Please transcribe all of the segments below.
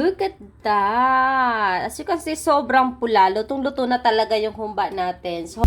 Look at that! As you can see, sobrang pula. Lutong-luto na talaga yung humba natin. So,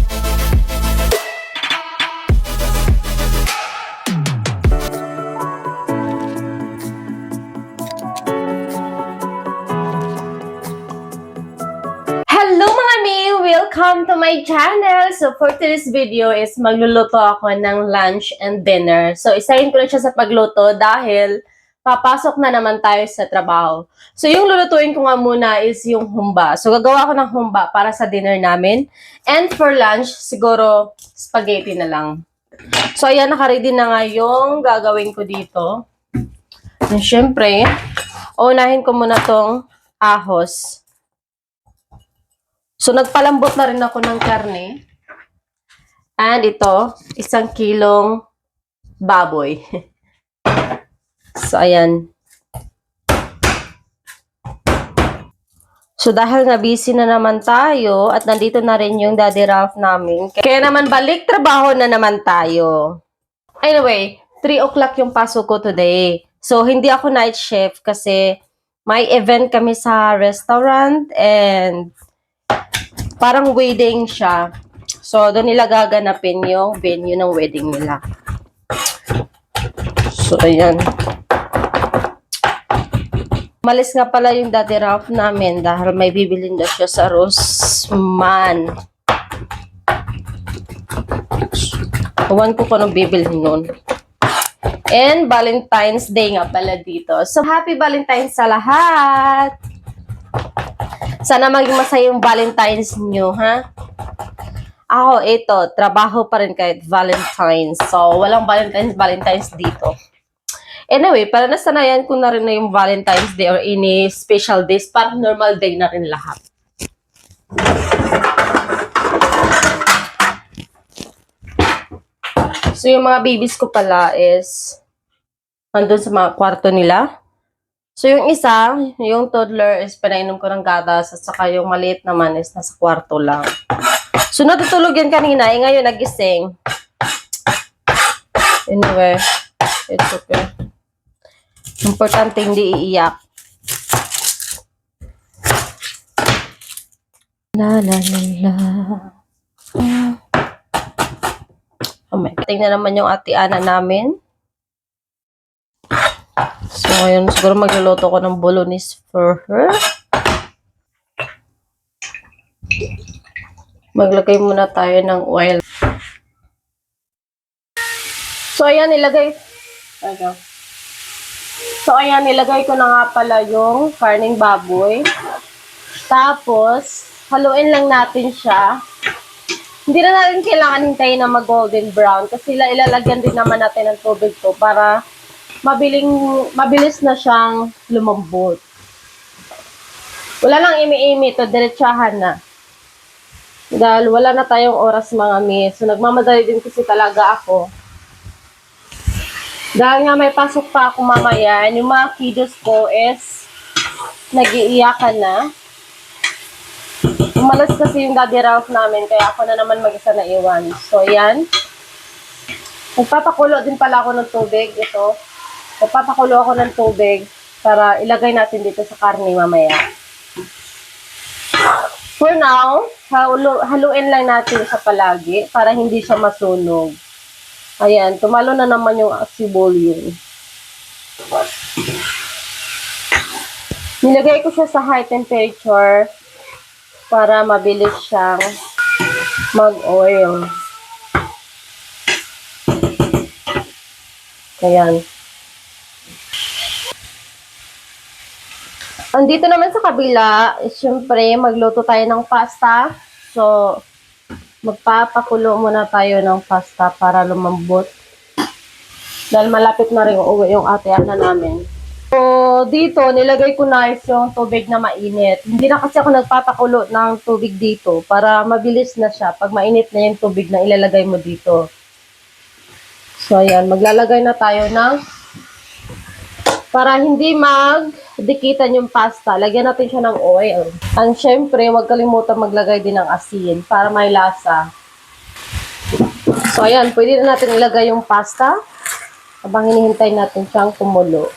Hello mga mi! Welcome to my channel! So for today's video is magluluto ako ng lunch and dinner. So isahin ko na siya sa pagluto dahil papasok na naman tayo sa trabaho. So yung lulutuin ko nga muna is yung humba. So gagawa ko ng humba para sa dinner namin. And for lunch, siguro spaghetti na lang. So ayan, nakaready na nga yung gagawin ko dito. And syempre, unahin ko muna tong ahos. So, nagpalambot na rin ako ng karne. And ito, isang kilong baboy. so, ayan. So, dahil nga busy na naman tayo at nandito na rin yung daddy Ralph namin. Kaya naman balik trabaho na naman tayo. Anyway, 3 o'clock yung pasok ko today. So, hindi ako night chef kasi may event kami sa restaurant and parang wedding siya. So, doon nila gaganapin yung venue ng wedding nila. So, ayan. Malis nga pala yung daddy Ralph namin dahil may bibilin daw siya sa Rosman. Huwan ko kung anong bibilhin nun. And Valentine's Day nga pala dito. So, happy Valentine's sa lahat! Sana maging masaya yung Valentine's nyo, ha? Ako, ito, trabaho pa rin kahit Valentine's. So, walang Valentine's, Valentine's dito. Anyway, para nasanayan ko na rin na yung Valentine's Day or any special days, parang normal day na rin lahat. So, yung mga babies ko pala is nandun sa mga kwarto nila. So, yung isa, yung toddler is pinainom ko ng gatas at saka yung maliit naman is nasa kwarto lang. So, natutulog yan kanina. Eh, ngayon, nagising. Anyway, it's okay. Importante hindi iiyak. La la la la. Oh my God. Tingnan naman yung ate Ana namin. So, ngayon, siguro magluluto ko ng bolognese for her. Maglagay muna tayo ng oil. So, ayan, nilagay. Ayan. So, ayan, nilagay ko na nga pala yung karning baboy. Tapos, haluin lang natin siya. Hindi na natin kailangan hintayin na mag-golden brown kasi ila- ilalagyan din naman natin ng tubig to para mabiling, mabilis na siyang lumambot. Wala lang imi-imi to, diretsahan na. Dahil wala na tayong oras mga miss. So, nagmamadali din kasi talaga ako. Dahil nga may pasok pa ako mamaya, yung mga kiddos ko is nag-iiyakan na. Umalas kasi yung daddy Ralph namin, kaya ako na naman mag-isa na iwan. So, yan. Nagpapakulo din pala ako ng tubig. Ito. Nagpapakulo ako ng tubig para ilagay natin dito sa karne mamaya. For now, halu haluin lang natin sa palagi para hindi siya masunog. Ayan, tumalo na naman yung acibolyo. Nilagay ko siya sa high temperature para mabilis siyang mag-oil. Ayan. Andito naman sa kabila, syempre magluto tayo ng pasta. So, magpapakulo muna tayo ng pasta para lumambot. Dahil malapit na rin uwi yung ate Ana namin. So, dito, nilagay ko na yung tubig na mainit. Hindi na kasi ako nagpapakulo ng tubig dito para mabilis na siya. Pag mainit na yung tubig na ilalagay mo dito. So, ayan. Maglalagay na tayo ng para hindi magdikitan yung pasta, lagyan natin siya ng oil. And syempre, huwag kalimutan maglagay din ng asin para may lasa. So, ayan, pwede na natin ilagay yung pasta habang hinihintay natin siyang kumulo.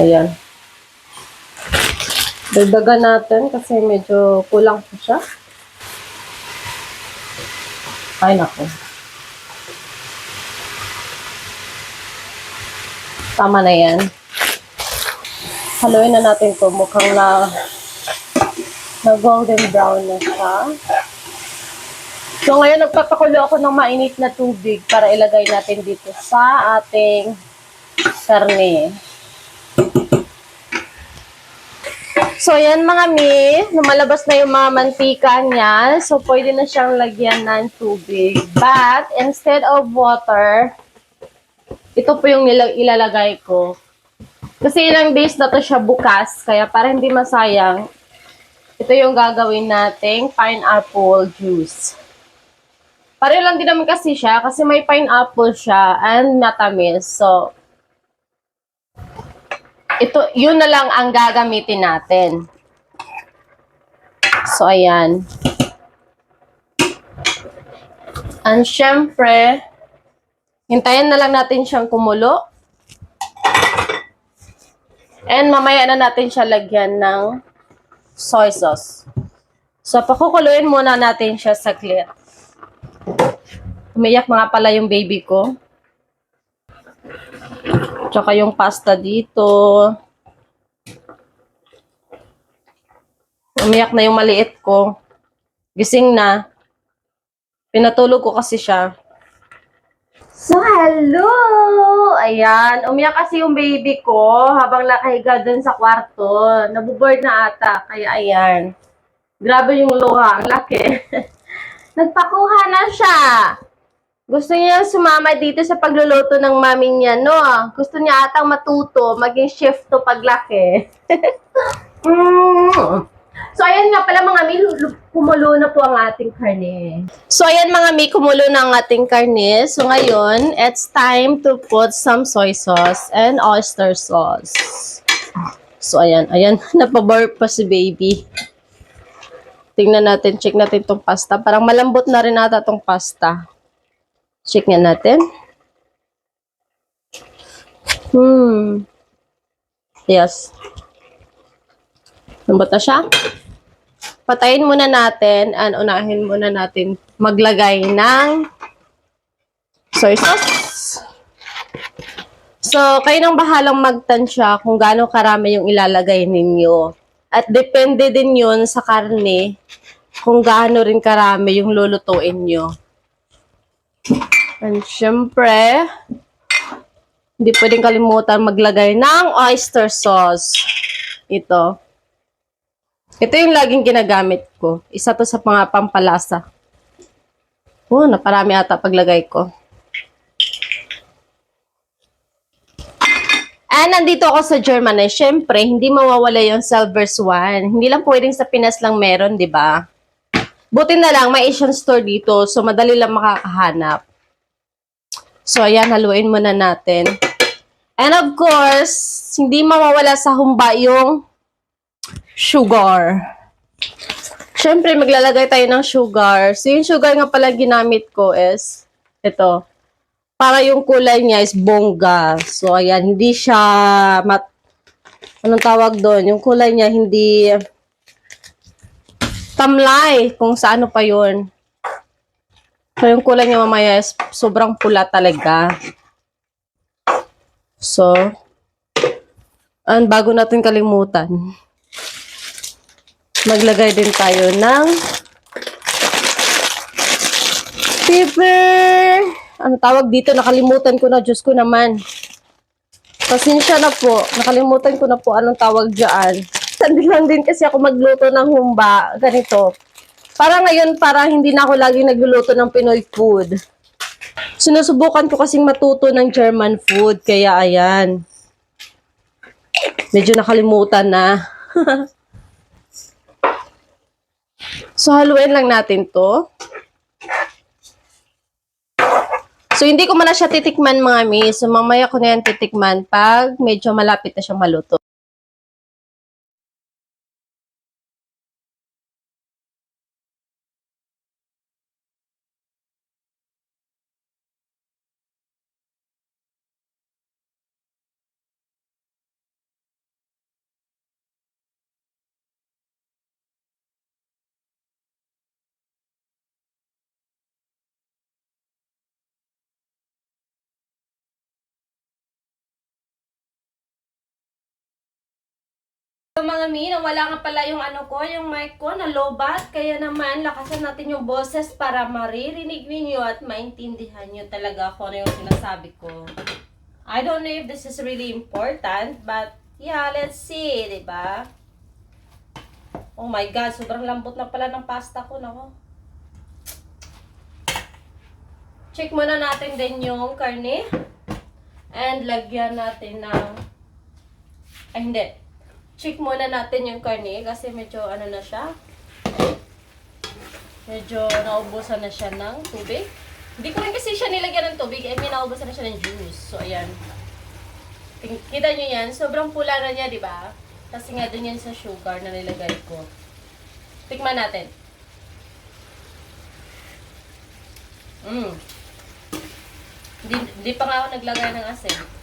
Ayan. Dagdagan natin kasi medyo kulang po siya. Ay, nako. Tama na yan. Haluin na natin to. Mukhang na, na golden brown na siya. So, ngayon nagpapakulo ako ng mainit na tubig para ilagay natin dito sa ating karne. So, yan mga mi, lumalabas na yung mga mantika niya. So, pwede na siyang lagyan ng tubig. But, instead of water, ito po yung ilalagay ko. Kasi ilang days na to siya bukas, kaya para hindi masayang, ito yung gagawin nating pineapple juice. Pareho lang din naman kasi siya, kasi may pineapple siya and matamis. So, ito, yun na lang ang gagamitin natin. So, ayan. And syempre, hintayin na lang natin siyang kumulo. And mamaya na natin siya lagyan ng soy sauce. So, pakukuluin muna natin siya saglit. Umiyak mga pala yung baby ko. Tsaka yung pasta dito. Umiyak na yung maliit ko. Gising na. Pinatulog ko kasi siya. So, hello! Ayan, umiyak kasi yung baby ko habang nakahiga dun sa kwarto. Nabuboard na ata, kaya ayan. Grabe yung luha, ang laki. Nagpakuha na siya. Gusto niya sumama dito sa pagluluto ng mami niya, no? Gusto niya atang matuto, maging chef to paglaki. mm. So, ayan nga pala mga lu- kumulo na po ang ating karne. So, ayan mga mi, kumulo na ang ating karne. So, ngayon, it's time to put some soy sauce and oyster sauce. So, ayan, ayan, napabarp pa si baby. Tingnan natin, check natin tong pasta. Parang malambot na rin ata tong pasta. Check nga natin. Hmm. Yes. Lambot na siya. Patayin muna natin and unahin muna natin maglagay ng soy sauce. So, kayo nang bahalang magtansya kung gaano karami yung ilalagay ninyo. At depende din yun sa karne kung gaano rin karami yung lulutuin nyo. And syempre, hindi pwedeng kalimutan maglagay ng oyster sauce. Ito. Ito yung laging ginagamit ko. Isa to sa mga pampalasa. Oh, naparami ata paglagay ko. And nandito ako sa German eh. Siyempre, hindi mawawala yung Silver Swan. Hindi lang pwedeng sa Pinas lang meron, di ba? Buti na lang, may Asian store dito. So, madali lang makakahanap. So, ayan, haluin muna natin. And of course, hindi mawawala sa humba yung sugar. Siyempre, maglalagay tayo ng sugar. So, yung sugar nga pala ginamit ko is ito. Para yung kulay niya is bongga. So, ayan, hindi siya mat... Anong tawag doon? Yung kulay niya hindi tamlay kung sa ano pa yun. So, yung kulay niya mamaya is sobrang pula talaga. So, and bago natin kalimutan, maglagay din tayo ng pepper. Ano tawag dito? Nakalimutan ko na. Diyos ko naman. Pasensya na po. Nakalimutan ko na po anong tawag dyan. Sandi lang din kasi ako magluto ng humba. Ganito. Para ngayon, para hindi na ako lagi nagluluto ng Pinoy food. Sinusubukan ko kasing matuto ng German food. Kaya ayan. Medyo nakalimutan na. so, haluin lang natin to. So, hindi ko man na siya titikman mga mi. So, mamaya ko na yan titikman pag medyo malapit na siyang maluto. So mga mi, wala nga pala yung ano ko, yung mic ko na lobat. Kaya naman, lakasan natin yung boses para maririnig ninyo at maintindihan nyo talaga kung ano yung sinasabi ko. I don't know if this is really important, but yeah, let's see, ba? Oh my God, sobrang lambot na pala ng pasta ko, nako. Check muna natin din yung karne. And lagyan natin ng... Ay, hindi. Check muna natin yung karne kasi medyo ano na siya. Medyo naubusan na siya ng tubig. Hindi ko rin kasi siya nilagyan ng tubig. I mean, naubusan na siya ng juice. So, ayan. Kita nyo yan? Sobrang pula na niya, di ba? Kasi nga dun yan sa sugar na nilagay ko. Tikman natin. Mm. Di, di pa nga ako naglagay ng asin.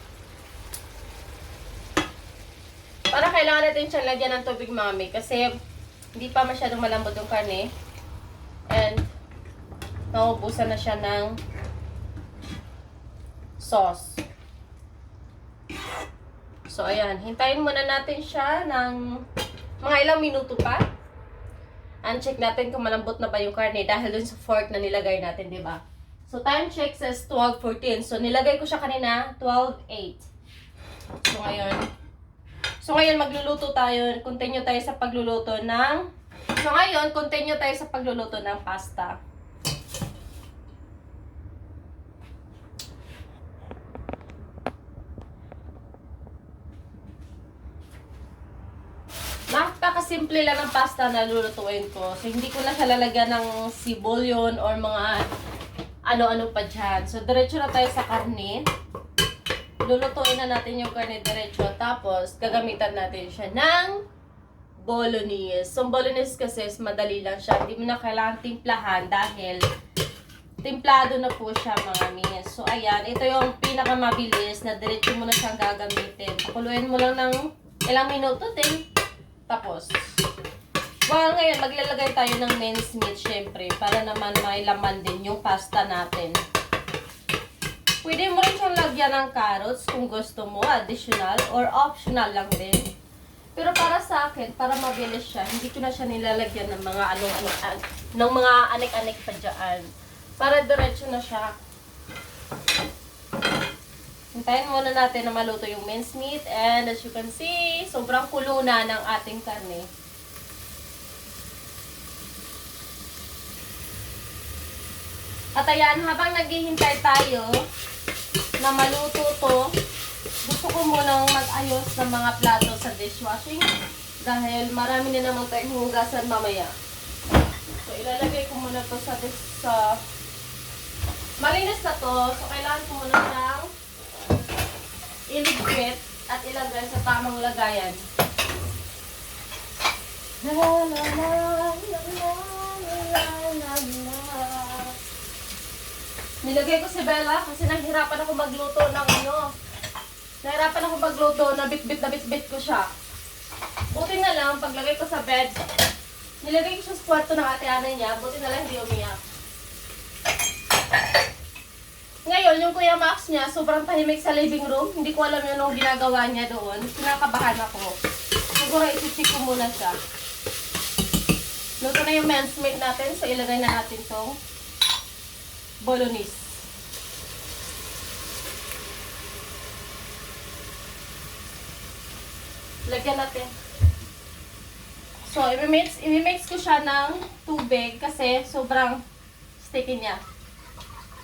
Para kailangan natin siyang lagyan ng tubig, mami. Kasi hindi pa masyadong malambot yung karne. And naubusan na siya ng sauce. So, ayan. Hintayin muna natin siya ng mga ilang minuto pa. And check natin kung malambot na ba yung karne dahil dun sa fork na nilagay natin, di ba? So, time check says 12.14. So, nilagay ko siya kanina, 12.8. So, ngayon, so, ngayon, magluluto tayo. Continue tayo sa pagluluto ng, so, ngayon, continue tayo sa pagluluto ng pasta. Napakasimple lang ng pasta na lulutuin ko. So, hindi ko na siya lalagyan ng sibulyon or mga ano-ano pa dyan. So, diretso na tayo sa karne. Lulutuin na natin yung karne diretso. Tapos, gagamitan natin siya ng bolognese. So, bolognese kasi is madali lang siya. Hindi mo na kailangan timplahan dahil templado na po siya mga minis. So, ayan. Ito yung pinakamabilis na diretso mo na siyang gagamitin. Pakuluin mo lang ng ilang minuto din. Tapos, well, ngayon, maglalagay tayo ng minced meat, syempre, para naman may laman din yung pasta natin. Pwede mo rin siyang lagyan ng carrots kung gusto mo, additional, or optional lang din. Pero para sa akin, para mabilis siya, hindi ko na siya nilalagyan ng mga anong ano, an, ng mga anik-anik pa dyan. Para diretso na siya. Hintayin muna natin na maluto yung minced meat and as you can see, sobrang kulo na ng ating karne. At ayan, habang naghihintay tayo na maluto to, gusto ko munang mag-ayos ng mga plato sa dishwashing dahil marami na naman tayong hugasan mamaya. So, ilalagay ko muna to sa, dis- sa malinis na to. So, kailangan ko muna siyang iligpit at ilagay sa tamang lagayan. La la la la la la la la. Nilagay ko si Bella kasi nahihirapan ako magluto ng ano. Nahirapan ako magluto, na bit-bit na bit-bit ko siya. Buti na lang, paglagay ko sa bed, nilagay ko siya sa kwarto ng ate Ana niya, buti na lang hindi umiyak. Ngayon, yung Kuya Max niya, sobrang tahimik sa living room. Hindi ko alam yun nung ginagawa niya doon. Kinakabahan ako. Siguro isi-check ko muna siya. Luto na yung men's meat natin, so ilagay na natin tong bolognese. Lagyan natin. So, i-mix, i-mix ko siya ng tubig kasi sobrang sticky niya.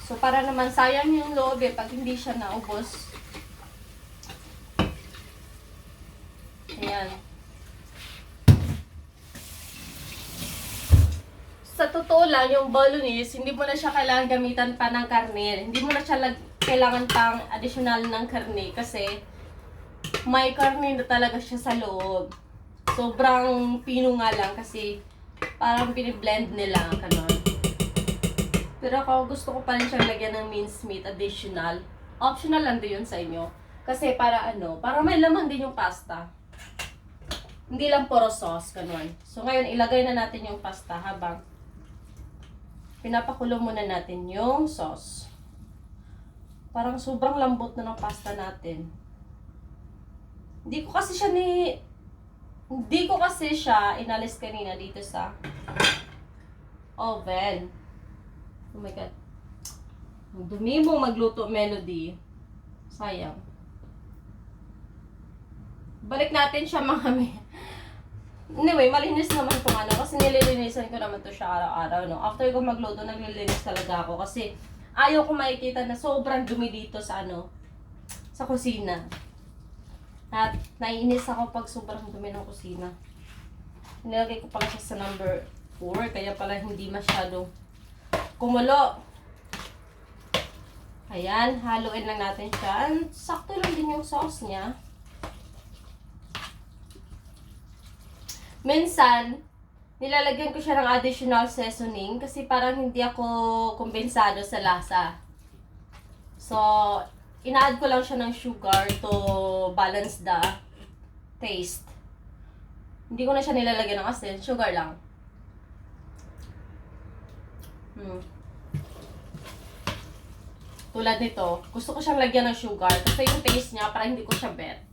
So, para naman sayang yung loob eh, pag hindi siya naubos. Ayan. Sa totoo lang, yung bolognese, hindi mo na siya kailangan gamitan pa ng karne. Hindi mo na siya kailangan pang additional ng karne kasi may karne na talaga siya sa loob. Sobrang pino nga lang kasi parang biniblend nila, kanon. Pero ako gusto ko pa rin siyang lagyan ng minced meat additional. Optional lang din yun sa inyo. Kasi para ano, para may laman din yung pasta. Hindi lang puro sauce, ganun. So ngayon, ilagay na natin yung pasta habang pinapakulo muna natin yung sauce. Parang sobrang lambot na ng pasta natin. Hindi ko kasi siya ni Hindi ko kasi siya inalis kanina dito sa oven. Oh my God. Ang dumi mong magluto, Melody. Sayang. Balik natin siya mga. Anyway, malinis naman itong ano. Kasi nililinisan ko naman to siya araw-araw, no? After ko magluto, naglilinis talaga ako. Kasi ayaw ko makikita na sobrang dumi dito sa ano, sa kusina. At naiinis ako pag sobrang dumi ng kusina. Nilagay ko pala siya sa number 4, kaya pala hindi masyado kumulo. Ayan, haluin lang natin siya. Sakto lang din yung sauce niya. Minsan, nilalagyan ko siya ng additional seasoning kasi parang hindi ako kumbensado sa lasa. So, ina-add ko lang siya ng sugar to balance the taste. Hindi ko na siya nilalagyan ng asin, sugar lang. Hmm. Tulad nito, gusto ko siyang lagyan ng sugar kasi yung taste niya parang hindi ko siya bet.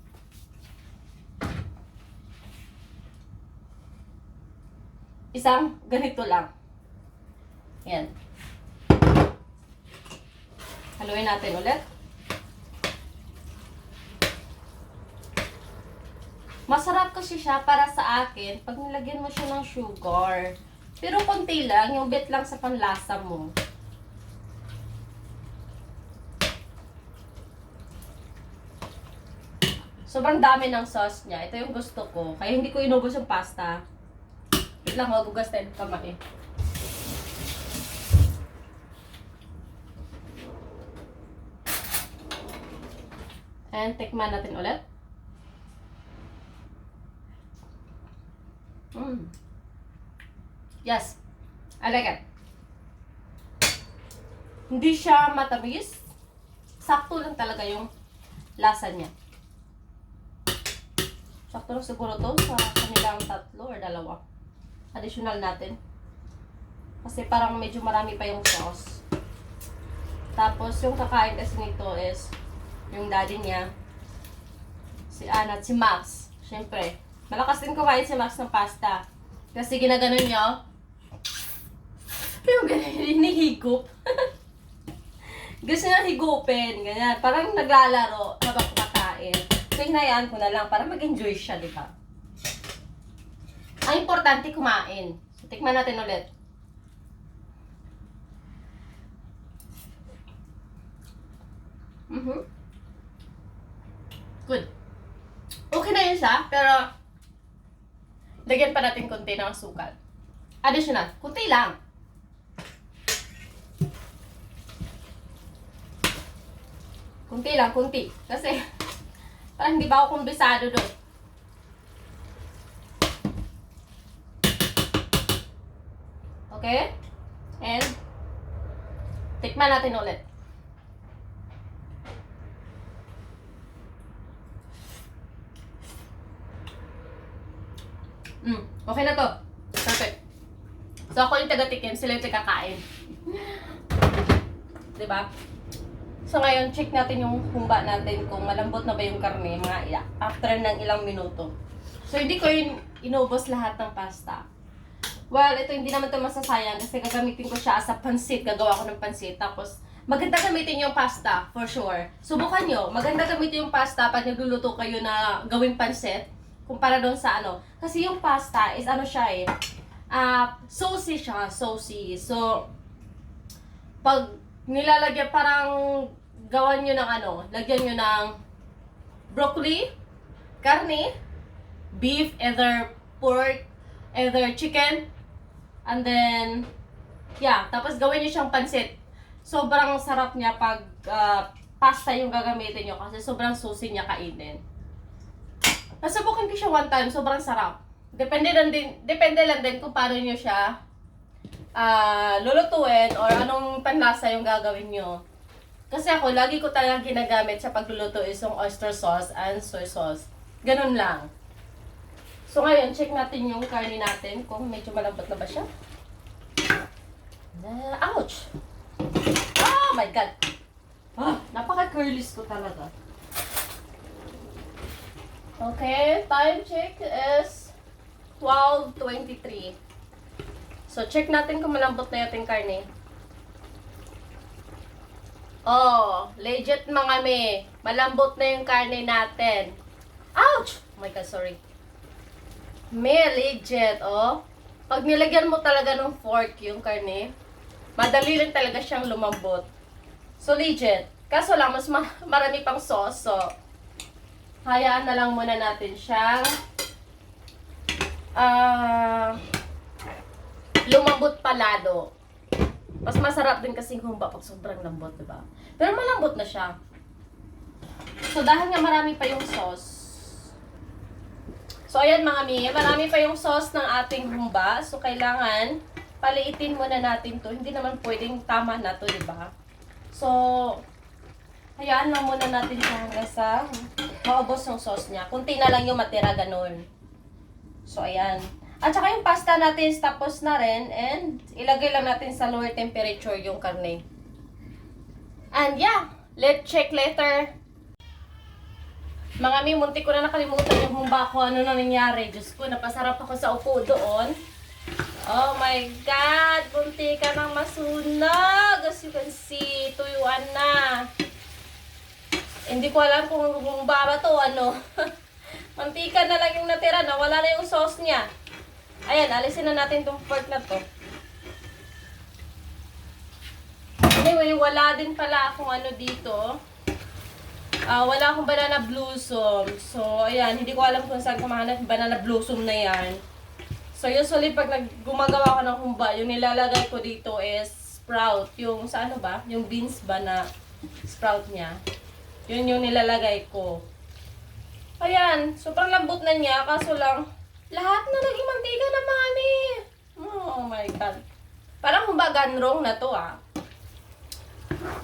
Isang ganito lang. Yan. Haluin natin ulit. Masarap kasi siya para sa akin pag nilagyan mo siya ng sugar. Pero konti lang, yung bit lang sa panlasa mo. Sobrang dami ng sauce niya. Ito yung gusto ko. Kaya hindi ko inubos yung pasta. Wait lang, magugas tayo ng kamay. And tikman natin ulit. Mm. Yes. I like it. Hindi siya matamis. Sakto lang talaga yung lasa niya. Sakto lang siguro to sa kanilang tatlo or dalawa. Additional natin. Kasi parang medyo marami pa yung sauce. Tapos yung kakain kasi nito is yung daddy niya, si Anna at si Max. Siyempre, malakas din kumain si Max ng pasta. Kasi ginaganon niya, yung ganyan, hinihigop. Gusto niya higupin, ganyan. Parang naglalaro habang kumakain. So, hinayaan ko na lang para mag-enjoy siya, di ba? Ang importante kumain. So, tikman natin ulit. Mhm. Good. Okay na yun siya, pero lagyan pa natin konti ng asukal. Additional, konti lang. Kunti lang, kunti. Kasi, parang hindi ba ako kumbisado doon. Okay? And, tikman natin ulit. Mm, okay na to. Perfect. So, ako yung taga-tikim, sila yung taga-kain. diba? So ngayon, check natin yung humba natin kung malambot na ba yung karne mga after ng ilang minuto. So hindi ko yun inubos lahat ng pasta. Well, ito hindi naman ito masasayang kasi gagamitin ko siya as a pansit. Gagawa ko ng pansit. Tapos, maganda gamitin yung pasta, for sure. Subukan nyo. Maganda gamitin yung pasta pag nagluluto kayo na gawing pansit. Kumpara doon sa ano. Kasi yung pasta is ano siya eh. Ah, saucy siya. Saucy. So, pag nilalagyan parang gawan nyo ng ano, lagyan nyo ng broccoli, karne, beef, either pork, either chicken, and then, yeah, tapos gawin nyo siyang pansit. Sobrang sarap niya pag ah, pasta yung gagamitin nyo kasi sobrang susi niya kainin. Nasubukan ko siya one time, sobrang sarap. Depende lang din, depende lang din kung paano nyo siya ah lulutuin or anong panlasa yung gagawin nyo. Kasi ako, lagi ko talagang ginagamit sa pagluluto is yung oyster sauce and soy sauce. Ganun lang. So ngayon, check natin yung karne natin kung medyo malambot na ba siya. Na, ouch! Oh my God! Ah, napaka-curlys ko talaga. Okay, time check is 12.23. So, check natin kung malambot na yung karne. Oh, legit mga me. Malambot na yung karne natin. Ouch! Oh my God, sorry. Me, legit, oh. Pag nilagyan mo talaga ng fork yung karne, madali rin talaga siyang lumambot. So, legit. Kaso lang, mas ma- marami pang sauce. So, hayaan na lang muna natin siyang ah lumambot palado. Mas masarap din kasing humba pag sobrang lambot, di ba? Pero malambot na siya. So, dahil nga marami pa yung sauce. So, ayan mga mi, marami pa yung sauce ng ating humba. So, kailangan paliitin muna natin to. Hindi naman pwedeng tama na to, di ba? So, hayaan lang muna natin siya hanggang sa maubos yung sauce niya. Kunti na lang yung matira, ganun. So, ayan. At saka yung pasta natin tapos na rin and ilagay lang natin sa lower temperature yung karne. And yeah, let's check later. Mga mi, munti ko na nakalimutan yung humba ko. Ano na nangyari? Diyos ko, napasarap ako sa upo doon. Oh my God! Bunti ka nang masunog! As you can see, tuyuan na. Hindi ko alam kung humba ba to ano. Mantika na lang yung natira na wala na yung sauce niya. Ayan, alisin na natin tong pork na to. Anyway, wala din pala akong ano dito. Ah, wala akong banana blossom. So, ayan, hindi ko alam kung saan ko mahanap yung banana blossom na yan. So, usually pag nag gumagawa ko ng humba, yung nilalagay ko dito is sprout. Yung sa ano ba? Yung beans ba na sprout niya. Yun yung nilalagay ko. Ayan, sobrang lambot na niya. Kaso lang, lahat na naging mantika na mami. Oh my God. Parang humba ganrong na to ah.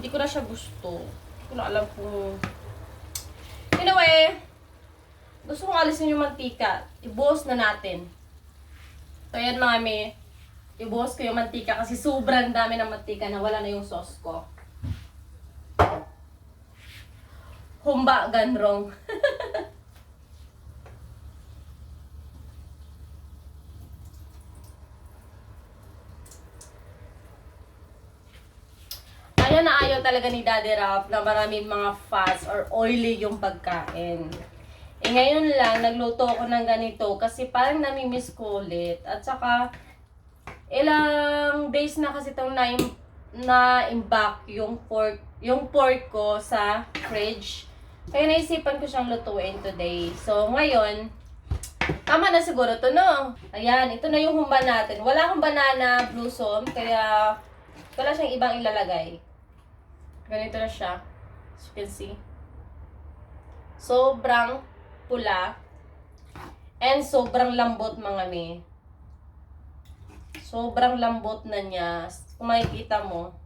Hindi ko na siya gusto. Hindi ko na alam kung... Anyway, gusto kong alisin yung mantika. Ibuhos na natin. So, ayan mga mi. Ibuhos ko yung mantika kasi sobrang dami ng mantika na wala na yung sauce ko. Humba ganrong. Na talaga ni Daddy Ralph na maraming mga fats or oily yung pagkain. Eh ngayon lang, nagluto ako ng ganito kasi parang namimiss ko ulit. At saka, ilang days na kasi itong na, na-imbak yung pork, yung pork ko sa fridge. Kaya naisipan ko siyang lutuin today. So, ngayon, tama na siguro to no? Ayan, ito na yung humba natin. Wala akong banana blossom, kaya wala siyang ibang ilalagay. Ganito na siya. As you can see. Sobrang pula. And sobrang lambot mga mi. Sobrang lambot na niya. Kung makikita mo.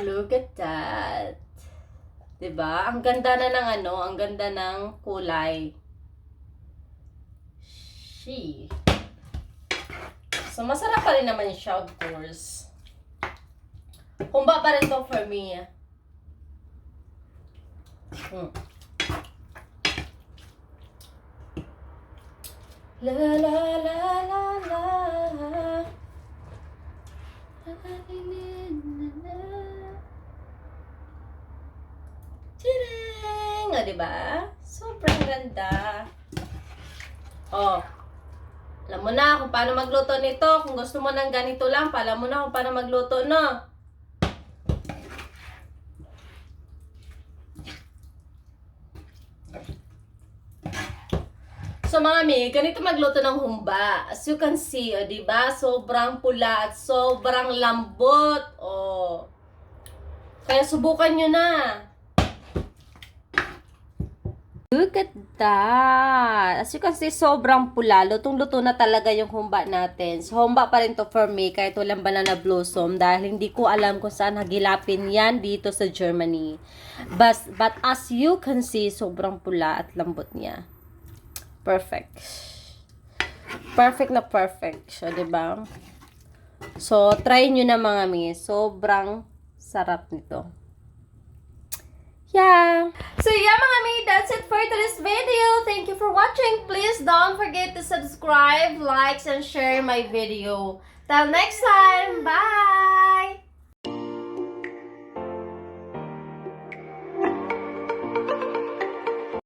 Look at that. 'Di ba? Ang ganda na ng ano, ang ganda ng kulay. She. So, masarap pa rin naman siya, of course. Humba pa rin to for me. Hmm. La la la la la. Tirang! O, diba? Sobrang ganda. Oh. Alam mo na kung paano magluto nito. Kung gusto mo ng ganito lang, pa, alam mo na kung paano magluto, no? So mga mi, ganito magluto ng humba. As you can see, o, di ba? Sobrang pula at sobrang lambot. O. Kaya subukan nyo na. Look at that! As you can see, sobrang pula. Lutong-luto na talaga yung humba natin. So, humba pa rin to for me kahit walang banana blossom dahil hindi ko alam kung saan hagilapin yan dito sa Germany. But, but as you can see, sobrang pula at lambot niya. Perfect. Perfect na perfect siya, di ba? So, try nyo na mga mi. Sobrang sarap nito. Yeah. So yeah mga may, that's it for today's video. Thank you for watching. Please don't forget to subscribe, likes, and share my video. Till next time!